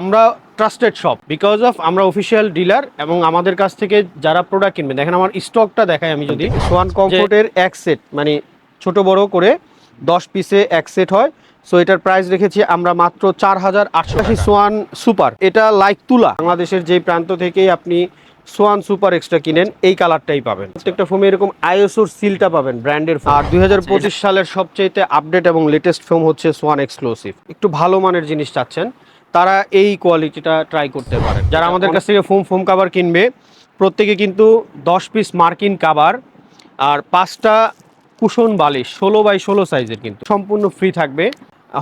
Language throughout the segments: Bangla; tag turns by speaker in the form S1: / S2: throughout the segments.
S1: আমরা ট্রাস্টেড শপ বিকজ অফ আমরা অফিসিয়াল ডিলার এবং আমাদের কাছ থেকে যারা প্রোডাক্ট কিনবে, দেখেন আমার স্টকটা দেখাই আমি যদি। সোয়ান কমফোর্টের এক সেট মানে ছোট বড় করে দশ পিসে এক সেট হয়। সো এটার প্রাইস রেখেছি আমরা মাত্র চার হাজার আটশো সোয়ান সুপার এটা লাইক তুলা। বাংলাদেশের যে প্রান্ত থেকেই আপনি সোয়ান সুপার এক্সট্রা কিনেন, এই কালারটাই পাবেন। প্রত্যেকটা ফোমে এরকম আইএসওর সিলটা পাবেন ব্র্যান্ডের আর দুই হাজার পঁচিশ সালের সবচেয়ে আপডেট এবং লেটেস্ট ফোম হচ্ছে সোয়ান এক্সক্লুসিভ একটু ভালো মানের জিনিস চাচ্ছেন। তারা এই কোয়ালিটিটা ট্রাই করতে পারেন যারা আমাদের কাছ থেকে ফোম ফোম কাভার কিনবে প্রত্যেকে কিন্তু দশ পিস মার্কিন কাভার আর পাঁচটা কুশন বালিশ ষোলো বাই ষোলো সাইজের কিন্তু। সম্পূর্ণ ফ্রি থাকবে।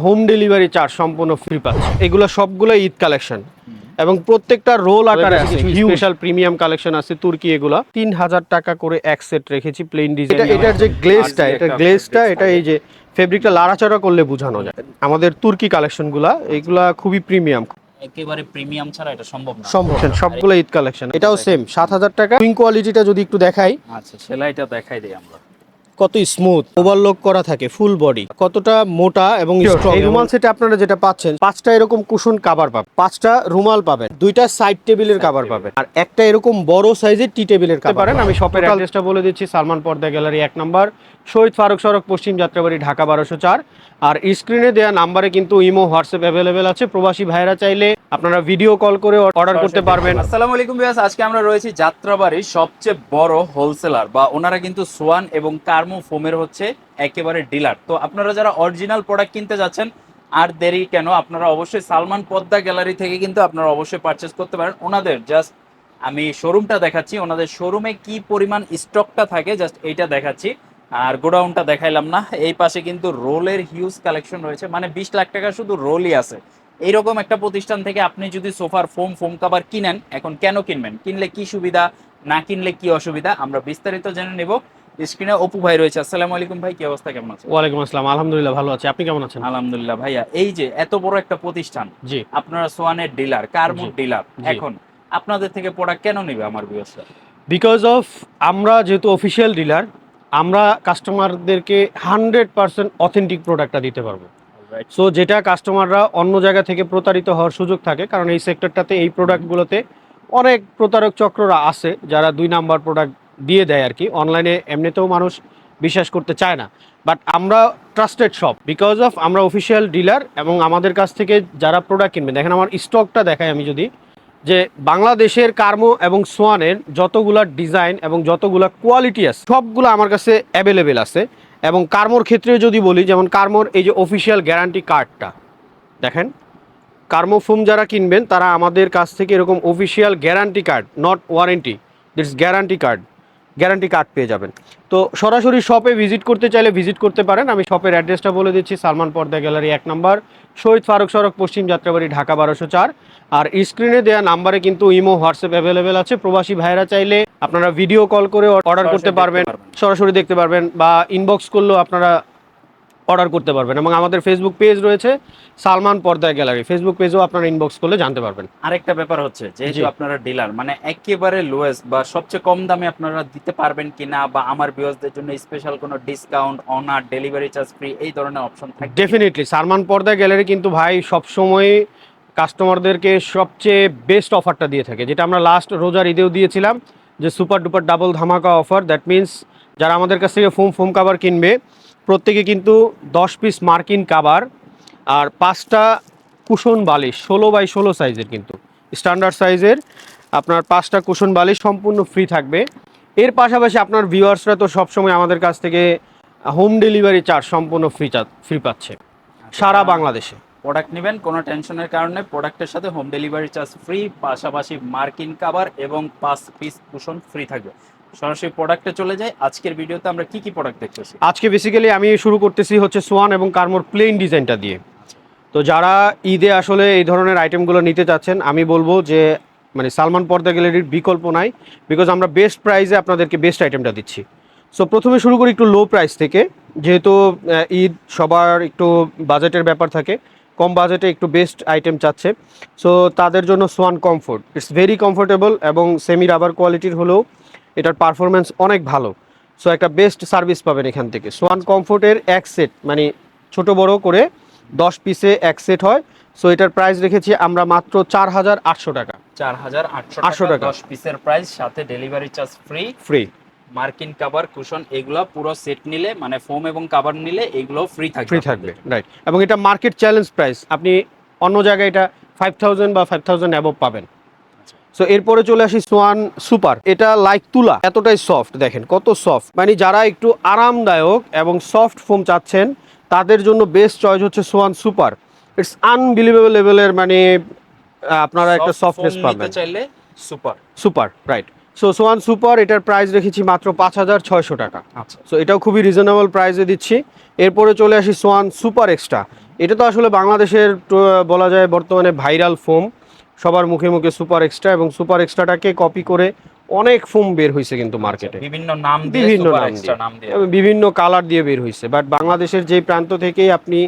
S1: হোম ডেলিভারি চার্জ সম্পূর্ণ ফ্রি পাচ্ছে। এগুলো সবগুলো ঈদ কালেকশন এবং প্রত্যেকটা রোল আকারে আছে। স্পেশাল প্রিমিয়াম কালেকশন আছে তুর্কি এগুলা। তিন হাজার টাকা করে এক সেট রেখেছি প্লেন ডিজাইন এটা এটার যে গ্লেজটা এটা গ্লেজটা এটা এই যে ফেব্রিকটা লাড়াচাড়া করলে বোঝানো যায়। আমাদের তুর্কি কালেকশনগুলা এগুলা খুবই প্রিমিয়াম
S2: একেবারে প্রিমিয়াম ছাড়া এটা সম্ভব না।
S1: সম্ভব সবগুলো ঈদ কালেকশন এটাও সেম সাত হাজার টাকা। সুইং কোয়ালিটিটা যদি একটু দেখাই।
S2: আচ্ছা সেলাইটা দেখাই দিই আমরা।
S1: কত স্মুথ ওভারলোক করা থাকে ফুল বডি কতটা মোটা এবং। এই রুমাল সেটে আপনারা যেটা পাচ্ছেন পাঁচটা এরকম কুশন কাভার পাবেন। পাঁচটা রুমাল পাবেন দুইটা সাইড টেবিলের কাভার পাবেন। আর একটা এরকম বড় সাইজের টি টেবিলের কাভার পারেন আমি শপের অ্যাড্রেসটা বলে দিচ্ছি সালমান পর্দা গ্যালারি এক নম্বর শহীদ ফারুক সড়ক পশ্চিম যাত্রাবাড়ি ঢাকা বারোশো চার। আর স্ক্রিনে দেওয়া নাম্বারে কিন্তু ইমো হোয়াটসঅ্যাপ অ্যাভেলেবেল আছে। প্রবাসী ভাইরা চাইলে আপনারা ভিডিও কল করে অর্ডার করতে পারবেন।
S2: আসসালামু আলাইকুম বিয়াস আজকে আমরা রয়েছি যাত্রাবাড়ির সবচেয়ে বড় হোলসেলার বা ওনারা কিন্তু সোয়ান এবং কার্মো ফোমের হচ্ছে একেবারে ডিলার তো আপনারা যারা অরিজিনাল প্রোডাক্ট কিনতে যাচ্ছেন আর দেরি কেন? আপনারা অবশ্যই সালমান পদ্মা গ্যালারি থেকে কিন্তু আপনারা অবশ্যই পারচেস করতে পারেন। ওনাদের জাস্ট আমি শোরুমটা দেখাচ্ছি। ওনাদের শোরুমে কি পরিমাণ স্টকটা থাকে জাস্ট এইটা দেখাচ্ছি। আর গোডাউনটা দেখাইলাম না। এই পাশে কিন্তু রোলের হিউজ কালেকশন রয়েছে। মানে বিশ লাখ টাকা শুধু রোলই আছে। এইরকম একটা প্রতিষ্ঠান থেকে আপনি যদি সোফার ফোম ফোম কাভার কিনেন, এখন কেন কিনবেন? কিনলে কি সুবিধা? না কিনলে কি অসুবিধা? আমরা বিস্তারিত জেনে নেব। স্ক্রিনে অপু ভাই রয়েছে। আসসালামু আলাইকুম ভাই কি অবস্থা? কেমন আছে
S1: ওয়ালাইকুম আসসালাম। আলহামদুলিল্লাহ ভালো আছি। আপনি কেমন আছেন?
S2: আলহামদুলিল্লাহ ভাইয়া এই যে এত বড় একটা প্রতিষ্ঠান
S1: জি।
S2: আপনারা সোয়ানের ডিলার কার্মুর
S1: জি,
S2: ডিলার এখন আপনাদের থেকে প্রোডাক্ট কেন নেবে আমার বিয়সটা
S1: বিকজ অফ আমরা যেহেতু অফিসিয়াল ডিলার আমরা কাস্টমারদেরকে হান্ড্রেড পার্সেন্ট অথেন্টিক প্রোডাক্টটা দিতে পারব। সো যেটা কাস্টমাররা অন্য জায়গা থেকে প্রতারিত হওয়ার সুযোগ থাকে কারণ এই সেক্টরটাতে এই প্রোডাক্টগুলোতে অনেক প্রতারক চক্ররা আছে যারা দুই নাম্বার প্রোডাক্ট দিয়ে দেয় আর কি। অনলাইনে এমনিতেও মানুষ বিশ্বাস করতে চায় না। বাট আমরা ট্রাস্টেড শপ বিকজ অফ আমরা অফিসিয়াল ডিলার এবং আমাদের কাছ থেকে যারা প্রোডাক্ট কিনবে, দেখেন আমার স্টকটা দেখাই আমি যদি, যে বাংলাদেশের কার্মো এবং সোয়ানের যতগুলা ডিজাইন এবং যতগুলা কোয়ালিটি আছে, সবগুলো আমার কাছে অ্যাভেলেবেল আছে। এবং কার্মোর ক্ষেত্রে যদি বলি, যেমন কার্মোর এই যে অফিসিয়াল গ্যারান্টি কার্ডটা দেখেন, কার্মো ফোম যারা কিনবেন, তারা আমাদের কাছ থেকে এরকম official guarantee card not warranty দিটস guarantee card guarantee card পেয়ে যাবেন। তো সরাসরি শপে ভিজিট করতে চাইলে ভিজিট করতে পারেন। আমি শপের অ্যাড্রেসটা বলে দিচ্ছি সালমান পর্দা গ্যালারি এক নম্বর শহীদ ফারুক সড়ক পশ্চিম যাত্রাবাড়ি ঢাকা বারোশো চার। আর স্ক্রিনে দেওয়া নাম্বারে কিন্তু ইমো হোয়াটসঅ্যাপ অ্যাভেলেবেল আছে। প্রবাসী ভাইরা চাইলে আপনারা ভিডিও কল করে অর্ডার করতে পারবেন। সরাসরি দেখতে পারবেন বা ইনবক্স করলেও আপনারা অর্ডার করতে পারবেন এবং আমাদের ফেসবুক পেজ রয়েছে সালমান পর্দা গ্যালারি। ফেসবুক পেজও আপনারা ইনবক্স করলে জানতে পারবেন।
S2: আরেকটা ব্যাপার হচ্ছে যেহেতু আপনারা ডিলার মানে একেবারে লোয়েস্ট বা সবচেয়ে কম দামে আপনারা দিতে পারবেন কিনা বা আমার ভিউয়ার্সদের জন্য স্পেশাল কোনো ডিসকাউন্ট অনার ডেলিভারি চার্জ ফ্রি এই ধরনের অপশন থাকবে
S1: ডেফিনেটলি সালমান পর্দা গ্যালারি কিন্তু ভাই সবসময় কাস্টমারদেরকে সবচেয়ে বেস্ট অফারটা দিয়ে থাকে। যেটা আমরা লাস্ট রোজার ঈদেও দিয়েছিলাম যে সুপার ডুপার ডাবল ধামাকা অফার দ্যাট মিন্স যারা আমাদের কাছ থেকে ফোম ফোম কাভার কিনবে প্রত্যেকে কিন্তু দশ পিস মার্কিন কাভার আর পাঁচটা কুশন বালিশ ষোলো বাই ষোলো সাইজের কিন্তু। স্ট্যান্ডার্ড সাইজের আপনার পাঁচটা কুশন বালিশ সম্পূর্ণ ফ্রি থাকবে। এর পাশাপাশি আপনার ভিউয়ার্সরা তো সবসময় আমাদের কাছ থেকে হোম ডেলিভারি চার্জ সম্পূর্ণ ফ্রি ফ্রি পাচ্ছে। সারা বাংলাদেশে।
S2: প্রোডাক্ট নেবেন কোনো টেনশনের কারণে প্রোডাক্টের সাথে হোম ডেলিভারি চার্জ ফ্রি পাশাপাশি মার্কিন কাভার এবং পাঁচ পিস কুশন ফ্রি থাকবে। সরাসরি প্রোডাক্টে চলে যাই। আজকের ভিডিওতে আমরা কি কি প্রোডাক্ট দেখতেছি?
S1: আজকে বেসিক্যালি আমি শুরু করতেছি হচ্ছে সোয়ান এবং কার্মোর প্লেন ডিজাইনটা দিয়ে। তো যারা ঈদে আসলে এই ধরনের আইটেমগুলো নিতে চাচ্ছেন, আমি বলব যে মানে সালমান পর্দা গ্যালারির বিকল্প নাই বিকজ আমরা বেস্ট প্রাইসে আপনাদেরকে বেস্ট আইটেমটা দিচ্ছি। সো প্রথমে শুরু করি একটু লো প্রাইস থেকে। যেহেতু ঈদ সবার একটু বাজেটের ব্যাপার থাকে, কম বাজেটে একটু বেস্ট আইটেম চাচ্ছে। সো তাদের জন্য swan comfort it's very comfortable এবং সেমি রাবার কোয়ালিটির হলেও এটার পারফরমেন্স অনেক ভালো। সো একটা বেস্ট সার্ভিস পাবেন এখান থেকে। সোয়ান কমফোর্টের এক সেট মানে ছোট বড় করে দশ পিসে এক সেট হয়। সো এটার প্রাইস রেখেছি আমরা মাত্র চার হাজার আটশো টাকা।
S2: চার হাজার আটশো
S1: 800
S2: টাকা
S1: টাকা।
S2: দশ পিসের প্রাইস সাথে ডেলিভারি চার্জ ফ্রি
S1: ফ্রি
S2: মার্কিন কাভার কুশন এগুলো পুরো সেট নিলে মানে ফোম এবং কাভার নিলে এগুলো ফ্রি থাকবে
S1: ফ্রি থাকবে রাইট এবং এটা মার্কেট চ্যালেঞ্জ প্রাইস আপনি অন্য জায়গায় এটা ফাইভ থাউজেন্ড বা ফাইভ থাউজেন্ড অ্যাবভ পাবেন। সো এরপরে চলে আসি সোয়ান সুপার এটা লাইক তুলা এতটাই সফট দেখেন কত সফট মানে যারা একটু আরামদায়ক এবং সফট ফোম চাচ্ছেন তাদের জন্য বেস্ট চয়েস হচ্ছে সোয়ান সুপার ইটস আনবিলিভেবল লেভেলের মানে আপনারা একটা সফটনেস পাবেন।
S2: চাইলে super
S1: super right so swan super এটার প্রাইস রেখেছি মাত্র পাঁচ হাজার ছয়শো টাকা।
S2: আচ্ছা।
S1: সো এটাও খুবই রিজনেবল প্রাইসে দিচ্ছি। এরপরে চলে আসি সোয়ান সুপার এক্সট্রা এটা তো আসলে বাংলাদেশের বলা যায় বর্তমানে ভাইরাল ফোম সবার মুখে মুখে সুপার এক্সট্রা এবং সুপার এক্সট্রাটাকে কপি করে অনেক ফোম বের হয়েছে কিন্তু মার্কেটে
S2: বিভিন্ন নাম
S1: বিভিন্ন নাম দিয়ে। বিভিন্ন কালার দিয়ে বের হয়েছে বাট বাংলাদেশের যেই প্রান্ত থেকেই আপনি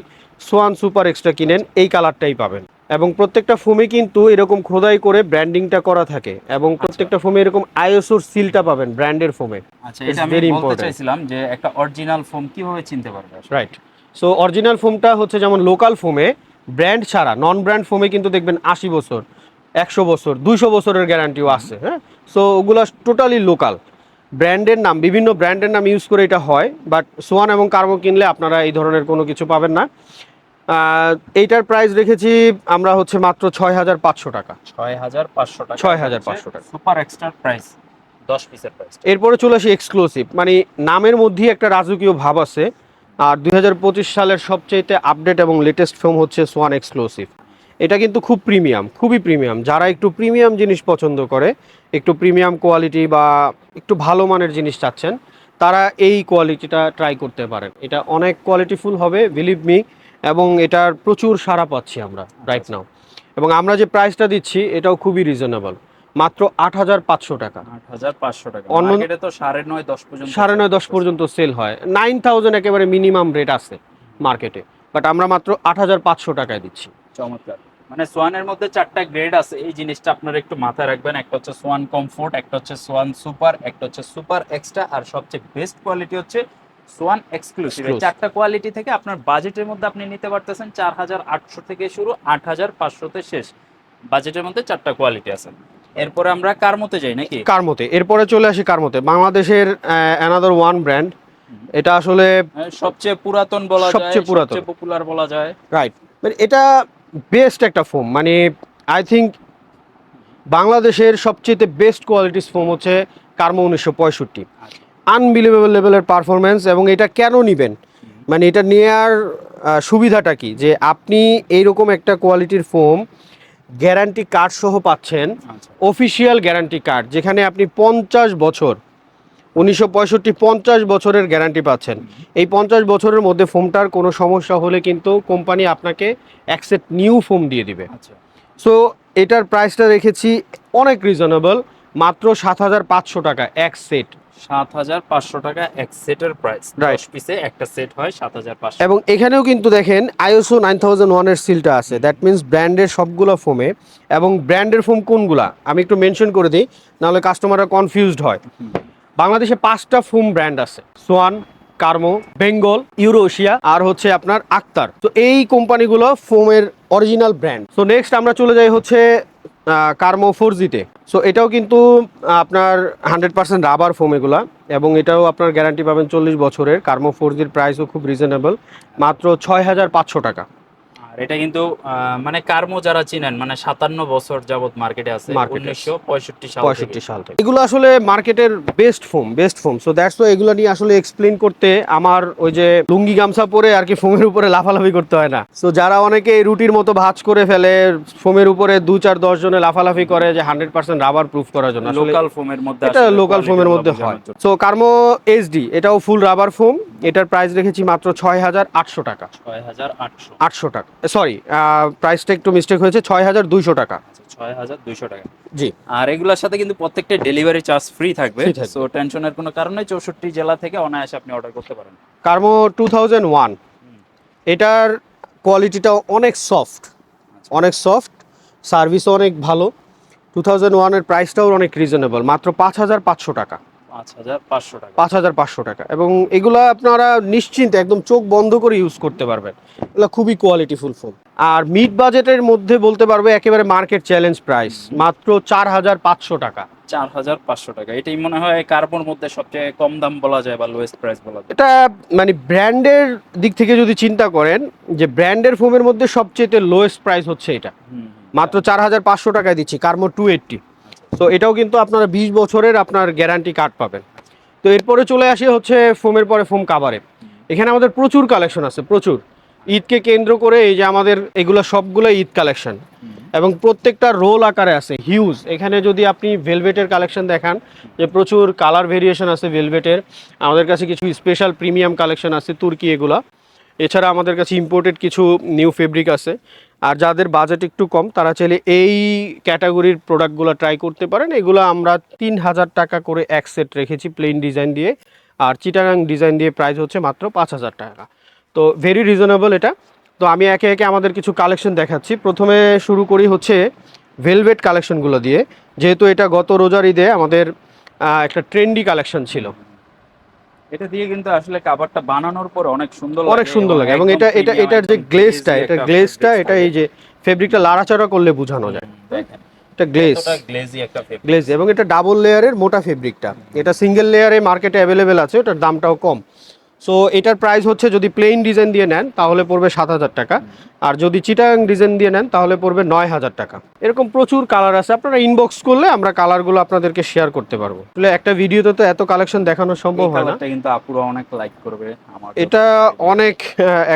S1: সোয়ান সুপার এক্সট্রা কিনেন এই কালারটাই পাবেন। এবং প্রত্যেকটা ফোমে কিন্তু এরকম খোদাই করে ব্র্যান্ডিংটা করা থাকে এবং প্রত্যেকটা ফোমে এরকম আইএসওর সিলটা পাবেন ব্র্যান্ডের ফোমে
S2: আচ্ছা এটা আমি বলতে চাইছিলাম যে একটা অরিজিনাল ফোম কীভাবে চিনতে পারবে
S1: রাইট সো অরিজিনাল ফোমটা হচ্ছে যেমন লোকাল ফোমে ব্র্যান্ড ছাড়া নন ব্র্যান্ড ফোমে কিন্তু দেখবেন আশি বছর। একশো বছর দুইশো বছরের গ্যারান্টিও আছে হ্যাঁ? সো ওগুলো টোটালি লোকাল ব্র্যান্ডের নাম বিভিন্ন ব্র্যান্ডের নাম ইউজ করে এটা হয় বাট সোয়ান এবং কার্বো কিনলে আপনারা এই ধরনের কোনো কিছু পাবেন না। এইটার প্রাইস রেখেছি আমরা হচ্ছে মাত্র ছয় হাজার পাঁচশো টাকা।
S2: ছয় হাজার পাঁচশো টাকা।
S1: 6,500 টাকা।
S2: সুপার এক্সট্রা প্রাইস দশ পিসের প্রাইস
S1: এরপরে চলে আসি এক্সক্লুসিভ মানে নামের মধ্যেই একটা রাজকীয় ভাব আছে। আর দুই হাজার পঁচিশ সালের সবচেয়ে আপডেট এবং লেটেস্ট ফিল্ম হচ্ছে সোয়ান এক্সক্লুসিভ এটা কিন্তু খুব প্রিমিয়াম খুবই প্রিমিয়াম। যারা একটু প্রিমিয়াম জিনিস পছন্দ করে একটু প্রিমিয়াম কোয়ালিটি বা একটু ভালো মানের জিনিস চাচ্ছেন তারা এই কোয়ালিটিটা ট্রাই করতে পারেন। এটা অনেক কোয়ালিটিফুল হবে বিলিভ মি এবং এটার প্রচুর সাড়া পাচ্ছি আমরা রাইট নাও এবং আমরা যে প্রাইসটা দিচ্ছি এটাও খুবই রিজনেবল মাত্র আট হাজার পাঁচশো টাকা।
S2: সাড়ে নয় দশ পর্যন্ত
S1: সেল হয়। নাইন থাউজেন্ড একেবারে মিনিমাম রেট আছে মার্কেটে বাট আমরা মাত্র আট হাজার পাঁচশো টাকায় দিচ্ছি।
S2: চমৎকার। মানে সোয়ানের মধ্যে চারটা গ্রেড আছে। এই জিনিসটা আপনারা একটু মাথায় রাখবেন। একটা হচ্ছে সোয়ান কমফোর্ট একটা হচ্ছে সোয়ান সুপার একটা হচ্ছে সুপার এক্সট্রা আর সবচেয়ে বেস্ট কোয়ালিটি হচ্ছে সোয়ান এক্সক্লুসিভ। এই চারটা কোয়ালিটি থেকে আপনার বাজেটের মধ্যে আপনি নিতে পারতেছেন চার হাজার আটশো থেকে শুরু আট হাজার পাঁচশোতে শেষ। বাজেটের মধ্যে চারটা কোয়ালিটি আছে। এরপরে আমরা কার মতে যাই নাকি?
S1: কারমতে। এরপরে চলে আসি কারমতে। বাংলাদেশের অ্যানাদার ওয়ান ব্র্যান্ড এটা আসলে
S2: সবচেয়ে পুরাতন বলা যায়
S1: সবচেয়ে পুরাতন।
S2: পপুলার বলা যায়।
S1: রাইট মানে এটা বেস্ট একটা ফোম মানে আই থিঙ্ক বাংলাদেশের সবচেয়ে বেস্ট কোয়ালিটিস ফোম হচ্ছে কার্মো উনিশশো পঁয়ষট্টি। আনবিলিভেবল লেভেলের পারফরমেন্স এবং এটা কেন নেবেন? মানে এটা নেওয়ার সুবিধাটা কি? যে আপনি এইরকম একটা কোয়ালিটির ফোম গ্যারান্টি কার্ড সহ পাচ্ছেন। অফিসিয়াল গ্যারান্টি কার্ড যেখানে আপনি পঞ্চাশ বছর উনিশশো পঁয়ষট্টি পঞ্চাশ বছরের গ্যারান্টি পাচ্ছেন। এই পঞ্চাশ বছরের মধ্যে ফোমটার কোনো সমস্যা হলে কিন্তু কোম্পানি আপনাকে অ্যাকসেপ্ট নিউ ফোম দিয়ে দিবে।
S2: আচ্ছা।
S1: সো এটার প্রাইসটা রেখেছি অনেক রিজনেবল মাত্র সাত হাজার পাঁচশো টাকা এক সেট।
S2: সাত হাজার পাঁচশো টাকা এক সেটের প্রাইস. দশ পিসে একটা সেট হয় সাত হাজার পাঁচশো।
S1: এবং এখানেও কিন্তু দেখেন আইএসও নাইন থাউজেন্ড ওয়ানের সিলটা আছে। দ্যাট মিন্স ব্র্যান্ডের সবগুলো ফোমে। এবং ব্র্যান্ডের ফোম কোনগুলা? আমি একটু মেনশন করে দিই নাহলে কাস্টমাররা কনফিউজড হয়। বাংলাদেশে পাঁচটা ফোম ব্র্যান্ড আছে। সোয়ান, কার্মো, বেঙ্গল, ইউরোশিয়া আর হচ্ছে আপনার আক্তার। তো এই কোম্পানিগুলো ফোমের অরিজিনাল ব্র্যান্ড সো নেক্সট আমরা চলে যাই হচ্ছে কার্মো ফোর জিতে সো এটাও কিন্তু আপনার হান্ড্রেড পার্সেন্ট রাবার ফোম এগুলা এবং এটাও আপনার গ্যারান্টি পাবেন চল্লিশ বছরের। কার্মো ফোর জির প্রাইসও খুব রিজনেবল মাত্র ছয় হাজার পাঁচশো টাকা।
S2: আর এটা কিন্তু মানে কার্মো যারা চিনেন মানে সাতান্ন বছর যাবত মার্কেটে আছে। উনিশশো পঁয়ষট্টি সাল
S1: পঁয়ষট্টি সাল থেকে। এগুলো আসলে মার্কেটের best foam best foam so that's why এগুলো নিয়ে আসলে এক্সপ্লেন করতে আমার ওই যে লুঙ্গি গামছা পরে আর কি ফোমের উপরে লাফালাফি করতে হয় না। সো যারা অনেকে রুটির মতো ভাজ করে ফেলে ফোমের উপরে দু চার দশ জনে লাফালাফি করে যে হান্ড্রেড পার্সেন্ট রাবার প্রুফ করার জন্য।
S2: লোকাল ফোমের মধ্যে
S1: এটা লোকাল ফোমের মধ্যে হয়। সো কার্মো এইচডি এটাও ফুল রাবার ফোম এটার প্রাইস রেখেছি মাত্র ছয় হাজার আটশো টাকা।
S2: ছয় হাজার আটশো।
S1: আটশো টাকা। সরি প্রাইসটা একটু মিস্টেক হয়েছে ছয় হাজার দুইশো টাকা।
S2: আচ্ছা, ছয় হাজার দুইশো টাকা।
S1: জি।
S2: আর এগুলোর সাথে কিন্তু প্রত্যেকটা ডেলিভারি চার্জ ফ্রি থাকবে সো টেনশনের কোনো কারণে চৌষট্টি জেলা থেকে অনায়াসে আপনি অর্ডার করতে পারেন।
S1: কার্মো টু থাউজেন্ড ওয়ান এটার কোয়ালিটিটাও অনেক সফট অনেক সফট সার্ভিসও অনেক ভালো। টু থাউজেন্ড ওয়ানের প্রাইসটাও অনেক রিজনেবল মাত্র পাঁচ হাজার পাঁচশো টাকা।
S2: পাঁচ হাজার পাঁচশো টাকা।
S1: এবং এগুলা আপনারা নিশ্চিন্তে একদম চোখ বন্ধ করে ইউজ করতে পারবেন। এগুলো খুবই কোয়ালিটিফুল ফোন আর মিড বাজেটের মধ্যে বলতে পারবে একেবারে মার্কেট চ্যালেঞ্জ প্রাইস মাত্র চার হাজার পাঁচশো টাকা।
S2: চার হাজার পাঁচশো টাকা। এটাই মনে হয় কার্বন মধ্যে সবচেয়ে কম দাম বলা যায় বা লোয়েস্ট প্রাইস বলা যায়।
S1: এটা মানে ব্র্যান্ডের দিক থেকে যদি চিন্তা করেন যে ব্র্যান্ডের ফোমের মধ্যে সবচেয়ে লোয়েস্ট প্রাইস হচ্ছে এটা। মাত্র চার হাজার পাঁচশো টাকায় দিচ্ছি কার্মো টু এইট্টি তো এটাও কিন্তু আপনারা বিশ বছরের আপনার গ্যারান্টি কার্ড পাবেন। তো এরপরে চলে আসি হচ্ছে ফোমের পরে ফোম কাভারে এখানে আমাদের প্রচুর কালেকশন আছে, প্রচুর। ঈদকে কেন্দ্র করে এই যে আমাদের এগুলো সবগুলো ঈদ কালেকশন এবং প্রত্যেকটা রোল আকারে আছে হিউজ এখানে যদি আপনি ভেলভেটের কালেকশন দেখান, যে প্রচুর কালার ভেরিয়েশন আছে ভেলভেটের আমাদের কাছে কিছু স্পেশাল প্রিমিয়াম কালেকশন আছে, তুর্কি এগুলা। এছাড়া আমাদের কাছে ইম্পোর্টেড কিছু নিউ ফেব্রিক আছে। আর যাদের বাজেট একটু কম, তারা চাইলে এই ক্যাটাগরির প্রোডাক্টগুলো ট্রাই করতে পারেন। এগুলো আমরা তিন হাজার টাকা করে এক সেট রেখেছি প্লেন ডিজাইন দিয়ে। আর চিটাগাং ডিজাইন দিয়ে প্রাইস হচ্ছে মাত্র পাঁচ হাজার টাকা। তো ভেরি রিজনেবল এটা। তো আমি একে একে আমাদের কিছু কালেকশন দেখাচ্ছি। প্রথমে শুরু করি হচ্ছে ভেলভেট কালেকশনগুলো দিয়ে। যেহেতু এটা গত রোজার ঈদে আমাদের একটা ট্রেন্ডি কালেকশন ছিল।
S2: এটা দিয়ে কিন্তু আসলে কাভারটা বানানোর পর অনেক সুন্দর
S1: অনেক সুন্দর লাগে। এবং এটা এটা এটার যে গ্লেজটা এটা গ্লেজটা এটা এই যে ফেব্রিকটা লাড়াচাড়া করলে বোঝানো যায়। এটা গ্লেজ
S2: গ্লেজি একটা।
S1: গ্লেজ এবং এটা ডাবল লেয়ারের মোটা ফেব্রিকটা এটা সিঙ্গেল লেয়ারে মার্কেটে অ্যাভেলেবেল আছে ওটার দামটাও কম। সো এটার প্রাইস হচ্ছে যদি প্লেন ডিজাইন দিয়ে নেন তাহলে পড়বে সাত হাজার টাকা। আর যদি চিটাং ডিজাইন দিয়ে নেন তাহলে পড়বে নয় হাজার টাকা। এরকম প্রচুর কালার আছে। আপনারা ইনবক্স করলে আমরা কালারগুলো আপনাদেরকে শেয়ার করতে পারব। আসলে একটা ভিডিওতে তো এত কালেকশন দেখানো সম্ভব হয় না।
S2: কিন্তু আপুরা অনেক লাইক করবে
S1: এটা অনেক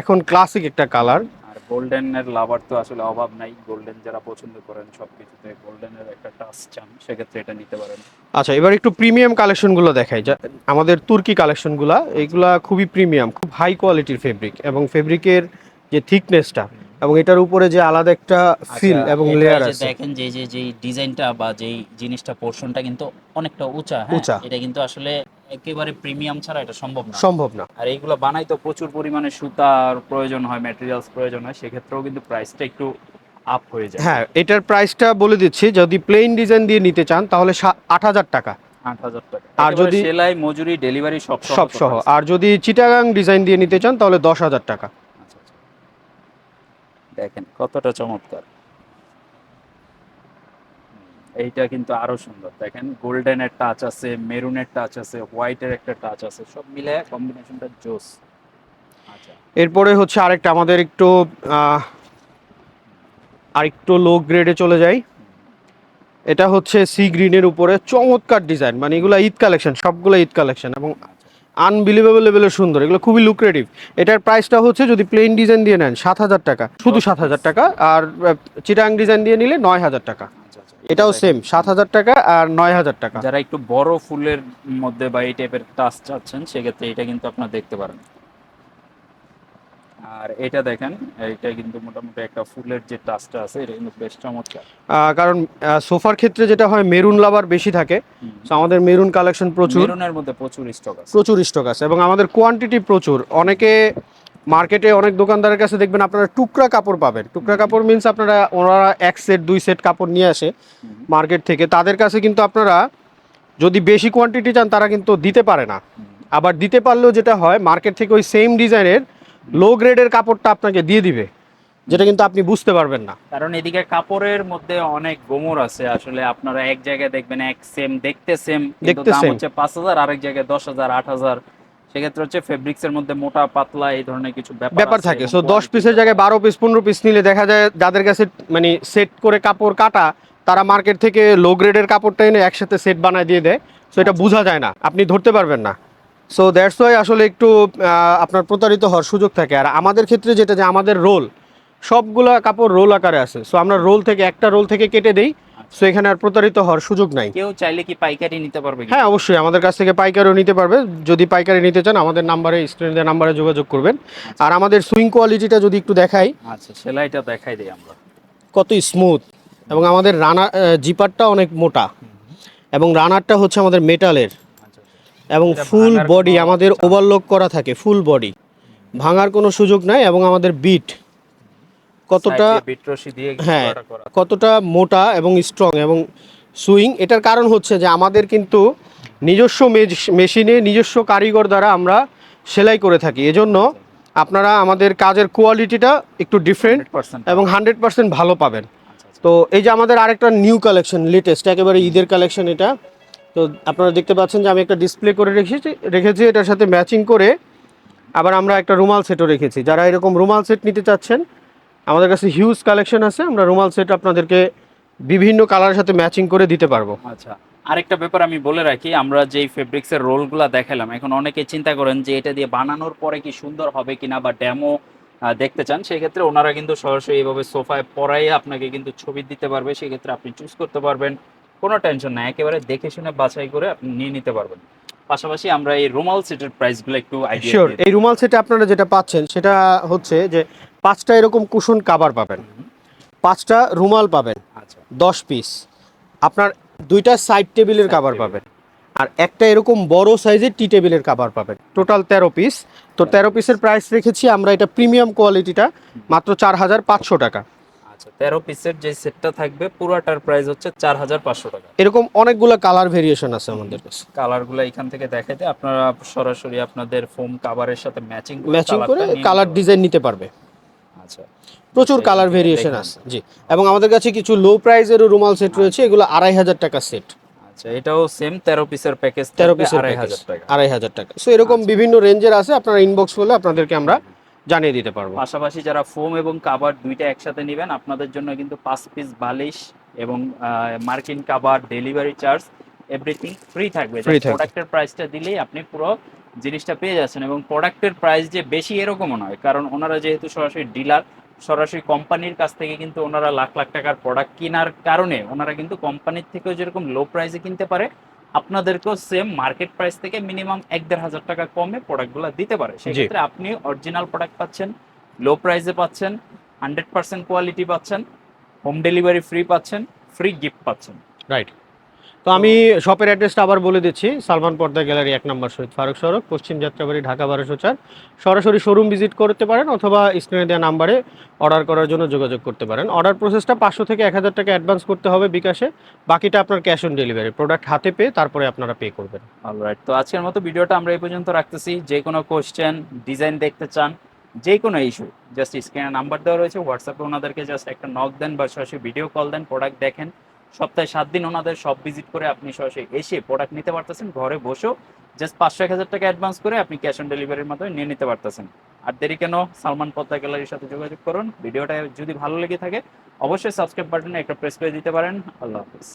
S1: এখন ক্লাসিক একটা কালার
S2: আর গোল্ডেন এর লাভার তো আসলে অভাব নাই। গোল্ডেন যারা পছন্দ করেন সবকিছুতে গোল্ডেন এর একটা টাচ চান সেক্ষেত্রে এটা নিতে পারেন।
S1: আচ্ছা এবার একটু প্রিমিয়াম কালেকশনগুলো দেখাই। যা আমাদের তুর্কি কালেকশনগুলো এইগুলা খুবই প্রিমিয়াম খুব হাই কোয়ালিটির ফেব্রিক এবং ফেব্রিকের যে থিকনেসটা এবং এটার উপরে যে আলাদা একটা ফিল
S3: আচ্ছা,
S1: এবং লেয়ার আছে।
S3: দেখেন যে যে যেই ডিজাইনটা বা যেই জিনিসটা পোর্শনটা কিন্তু অনেকটা উঁচা হ্যাঁ?
S1: উঁচা।
S3: এটা কিন্তু আসলে একেবারে প্রিমিয়াম ছাড়া এটা সম্ভব না।
S1: সম্ভব না।
S2: আর এইগুলো বানাই তো প্রচুর পরিমাণে সুতার প্রয়োজন হয় ম্যাটেরিয়ালস প্রয়োজন হয় সেক্ষেত্রেও কিন্তু প্রাইসটা একটু আপ হয়ে যায়।
S1: হ্যাঁ এটার প্রাইসটা বলে দিচ্ছি যদি প্লেন ডিজাইন দিয়ে নিতে চান তাহলে আট হাজার টাকা। আর
S2: যদি সেলাই মজুরি ডেলিভারি সব
S1: সব সহ। আর যদি চিটাগাং ডিজাইন দিয়ে নিতে চান তাহলে দশ হাজার টাকা।
S2: আচ্ছা, আচ্ছা। দেখেন কতটা চমৎকার। এইটা কিন্তু আরও সুন্দর। দেখেন গোল্ডেনের টাচ আছে মেরুনের টাচ আছে হোয়াইটের একটা টাচ আছে, সব মিলে কম্বিনেশনটা জোস। আচ্ছা।
S1: এরপরে হচ্ছে আরেকটা, আমাদের একটু আরেকটু লো গ্রেডে চলে যাই। এটা হচ্ছে সি গ্রিনের উপরে, চমৎকার ডিজাইন মানে এগুলো ঈদ কালেকশন সবগুলো ঈদ কালেকশন এবং আনবিলিভেবল লেভেলের সুন্দর, এগুলো খুবই লুক্রেটিভ এটার প্রাইসটা হচ্ছে যদি প্লেন ডিজাইন দিয়ে নেন, সাত হাজার টাকা। শুধু সাত হাজার টাকা, আর চিটাং ডিজাইন দিয়ে নিলে নয় হাজার টাকা। এটাও। সেম সাত হাজার টাকা আর নয় হাজার টাকা।
S2: যারা একটু বড় ফুলের মধ্যে বা এই টাইপের টাচ চাচ্ছেন সেক্ষেত্রে এটা কিন্তু আপনারা দেখতে পারেন। আর এটা দেখেন এটা কিন্তু মোটামুটি একটা ফুলের যে টাচটা আছে এটা কিন্তু বেশ চমৎকার।
S1: কারণ সোফার ক্ষেত্রে যেটা হয় মেরুন লাভার বেশি থাকে। So আমাদের মেরুন কালেকশন প্রচুর।
S2: মেরুনের মধ্যে প্রচুর স্টক আছে।
S1: প্রচুর স্টক আছে এবং আমাদের কোয়ান্টিটি প্রচুর। অনেকে মার্কেটে অনেক দোকানদারের কাছে দেখবেন আপনারা টুকরা কাপড় পাবেন। টুকরা কাপড় মিন্স আপনারা ওনারা এক সেট দুই সেট কাপড় নিয়ে আসে মার্কেট থেকে। তাদের কাছে কিন্তু আপনারা যদি বেশি কোয়ান্টিটি চান তারা কিন্তু দিতে পারে না। আবার দিতে পারলেও যেটা হয় মার্কেট থেকে ওই সেম ডিজাইনের লো গ্রেডের কাপড়টা আপনাকে দিয়ে দিবে। যেটা কিন্তু আপনি বুঝতে পারবেন না।
S2: কারণ এদিকে কাপড়ের মধ্যে অনেক গোমর আছে। আসলে আপনারা এক জায়গায় দেখবেন এক সেম দেখতে সেম কিন্তু
S1: দেখতে
S2: দাম হচ্ছে পাঁচ হাজার আরেক জায়গায় দশ হাজার আট হাজার। সেক্ষেত্রে হচ্ছে ফেব্রিক্স এর মধ্যে মোটা পাতলা এই ধরনের কিছু ব্যাপার
S1: ব্যাপার থাকে। সো দশ পিসের জায়গায় বারো পিস পনেরো পিস নিলে দেখা যায় যাদের কাছে মানে সেট করে কাপড় কাটা তারা মার্কেট থেকে লো গ্রেডের কাপড়টা এনে একসাথে সেট বানায় দিয়ে দেয়। সো এটা বোঝা যায় না। আপনি ধরতে পারবেন না। সো দ্যাটস ওয়াই আসলে একটু আপনার প্রতারিত হওয়ার সুযোগ থাকে। আর আমাদের ক্ষেত্রে যেটা যে আমাদের রোল সবগুলো কাপড় রোল আকারে আছে। সো আমরা রোল থেকে একটা রোল থেকে কেটে দেই। সো এখানে আর প্রতারিত হওয়ার সুযোগ নাই।
S2: কেউ চাইলে কি পাইকারি নিতে পারবে
S1: হ্যাঁ অবশ্যই। আমাদের কাছ থেকে পাইকারিও নিতে পারবে। যদি পাইকারি নিতে চান আমাদের নাম্বারে স্ক্রিনে নাম্বারে যোগাযোগ করবেন। আর আমাদের সুইং কোয়ালিটিটা যদি একটু দেখাই।
S2: আচ্ছা সেলাইটা দেখাই দিই আমরা।
S1: কত স্মুথ এবং আমাদের রানার জিপারটা অনেক মোটা। এবং রানারটা হচ্ছে আমাদের মেটালের
S2: আচ্ছা
S1: এবং ফুল বডি আমাদের ওভারলোক করা থাকে ফুল বডি ভাঙার কোনো সুযোগ নাই এবং আমাদের বিট কতটা হ্যাঁ। কতটা মোটা এবং স্ট্রং এবং সুইং এটার কারণ হচ্ছে যে আমাদের কিন্তু নিজস্ব মেশিনে নিজস্ব কারিগর দ্বারা আমরা সেলাই করে থাকি। এজন্য আপনারা আমাদের কাজের কোয়ালিটিটা একটু ডিফারেন্ট এবং হান্ড্রেড পার্সেন্ট ভালো পাবেন।
S2: আচ্ছা,
S1: তো এই যে আমাদের আরেকটা নিউ কালেকশন লেটেস্ট একেবারে ঈদের কালেকশন এটা। তো আপনারা দেখতে পাচ্ছেন যে আমি একটা ডিসপ্লে করে রেখেছি রেখেছি এটার সাথে ম্যাচিং করে আবার আমরা একটা রুমাল সেটও রেখেছি। যারা এরকম রুমাল সেট নিতে চাচ্ছেন আমাদের কাছে হিউজ কালেকশন আছে। আমরা রুমাল সেট আপনাদেরকে বিভিন্ন কালারের সাথে ম্যাচিং করে দিতে পারব।
S2: আচ্ছা আরেকটা ব্যাপার আমি বলে রাখি আমরা যেই ফেব্রিক্সের রোলগুলা দেখালাম এখন অনেকে চিন্তা করেন যে এটা দিয়ে বানানোর পরে কি সুন্দর হবে কিনা বা ডেমো দেখতে চান সেই ক্ষেত্রে ওনারা কিন্তু সরাসরি এইভাবে সোফায় পরাই আপনাকে কিন্তু ছবি দিতে পারবে সেই ক্ষেত্রে আপনি চুজ করতে পারবেন। কোনো টেনশন নাই একেবারে দেখে শুনে বাছাই করে আপনি নিয়ে নিতে পারবেন। পাশাপাশি আমরা এই রুমাল সেটের প্রাইসগুলো একটু আইডিয়া
S1: শিওর এই রুমাল সেটে আপনারা যেটা পাচ্ছেন সেটা হচ্ছে যে পাঁচটা এরকম কুশন কাভার পাবেন। পাঁচটা রুমাল পাবেন।
S2: আচ্ছা।
S1: দশ পিস আপনার দুইটা সাইড টেবিলের কাভার পাবেন। আর একটা এরকম বড় সাইজের টি টেবিলের কাভার পাবেন। টোটাল তেরো পিস তো তেরো পিসের প্রাইস রেখেছি আমরা এটা প্রিমিয়াম কোয়ালিটিটা মাত্র চার হাজার পাঁচশো টাকা।
S2: আচ্ছা তেরো পিসের যে সেটটা থাকবে পুরোটার প্রাইস হচ্ছে চার হাজার পাঁচশো টাকা।
S1: এরকম অনেকগুলো কালার ভেরিয়েশন আছে আমাদের কাছে।
S2: কালারগুলো এখান থেকে দেখাইতে আপনারা সরাসরি আপনাদের ফোম কাভারের সাথে ম্যাচিং
S1: ম্যাচিং করে কালার ডিজাইন নিতে পারবে।
S2: আচ্ছা
S1: প্রচুর
S2: আচ্ছা,
S1: কালার ভেরিয়েশন আছে। জি। এবং আমাদের কাছে কিছু লো প্রাইজেরও রুমাল সেট রয়েছে এগুলো আড়াই হাজার টাকা সেট
S2: আচ্ছা এটাও সেম তেরো পিসের প্যাকেজ
S1: তেরো পিসের
S2: আড়াই
S1: package,
S2: হাজার টাকা।
S1: আড়াই হাজার টাকা। সো এরকম বিভিন্ন রেঞ্জের আছে আপনারা ইনবক্স করলে আপনাদেরকে আমরা জানিয়ে দিতে পারব।
S2: পাশাপাশি যারা ফোম এবং কাভার দুইটা একসাথে নেবেন আপনাদের জন্য কিন্তু পাঁচ পিস বালিশ এবং মার্কিন cover delivery charge everything free
S1: থাকবে।
S2: প্রোডাক্টের প্রাইসটা দিলেই আপনি পুরো জিনিসটা পেয়ে যাচ্ছেন এবং প্রোডাক্টের প্রাইস যে বেশি এরকমও নয়। কারণ ওনারা যেহেতু সরাসরি ডিলার সরাসরি কোম্পানির কাছ থেকে কিন্তু ওনারা লাখ লাখ টাকার প্রোডাক্ট কেনার কারণে ওনারা কিন্তু কোম্পানির থেকেও যেরকম লো প্রাইসে কিনতে পারে আপনাদেরকেও সেম মার্কেট প্রাইস থেকে মিনিমাম এক দেড় হাজার টাকা কমে প্রোডাক্টগুলো দিতে পারে। সেক্ষেত্রে আপনি অরিজিনাল প্রোডাক্ট পাচ্ছেন লো প্রাইসে পাচ্ছেন হান্ড্রেড পার্সেন্ট কোয়ালিটি পাচ্ছেন হোম ডেলিভারি ফ্রি পাচ্ছেন ফ্রি গিফট পাচ্ছেন।
S1: রাইট তো আমি শপের অ্যাড্রেসটা আবার বলে দিচ্ছি। সালমান পর্দা গ্যালারি এক নম্বর শহীদ ফারুক সড়ক, পশ্চিম যাত্রাবাড়ি, ঢাকা বারোশো চার। সরাসরি শোরুম ভিজিট করতে পারেন অথবা স্ক্রিনে দেওয়া নাম্বারে অর্ডার করার জন্য যোগাযোগ করতে পারেন। অর্ডার প্রসেসটা পাঁচশো থেকে এক হাজার টাকা অ্যাডভান্স করতে হবে বিকাশে। বাকিটা আপনার ক্যাশ অন ডেলিভারি প্রোডাক্ট হাতে পেয়ে তারপরে আপনারা পে করবেন।
S2: অলরাইট তো আজকের মতো ভিডিওটা আমরা এই পর্যন্ত রাখতেছি। যে কোনো কোশ্চেন ডিজাইন দেখতে চান, যে কোনো ইস্যু জাস্ট স্ক্রিনে নাম্বার দেওয়া রয়েছে। হোয়াটসঅ্যাপে ওনাদেরকে জাস্ট একটা নক দেন বা সরাসরি ভিডিও কল দেন প্রোডাক্ট দেখেন। সপ্তাহে সাত দিন ওনাদের সব ভিজিট করে আপনি সরাসরি এসে প্রোডাক্ট নিতে পারতেছেন, ঘরে বসেও জাস্ট পাঁচশো এক হাজার টাকা অ্যাডভান্স করে আপনি ক্যাশ অন ডেলিভারির মাধ্যমে নিয়ে নিতে পারতেছেন। আর দেরি কেন? সালমান পদ্মা গ্যালারির সাথে যোগাযোগ করুন। ভিডিওটা যদি ভালো লেগে থাকে, অবশ্যই সাবস্ক্রাইব বাটনে একটা প্রেস করে দিতে পারেন। আল্লাহ হাফিজ।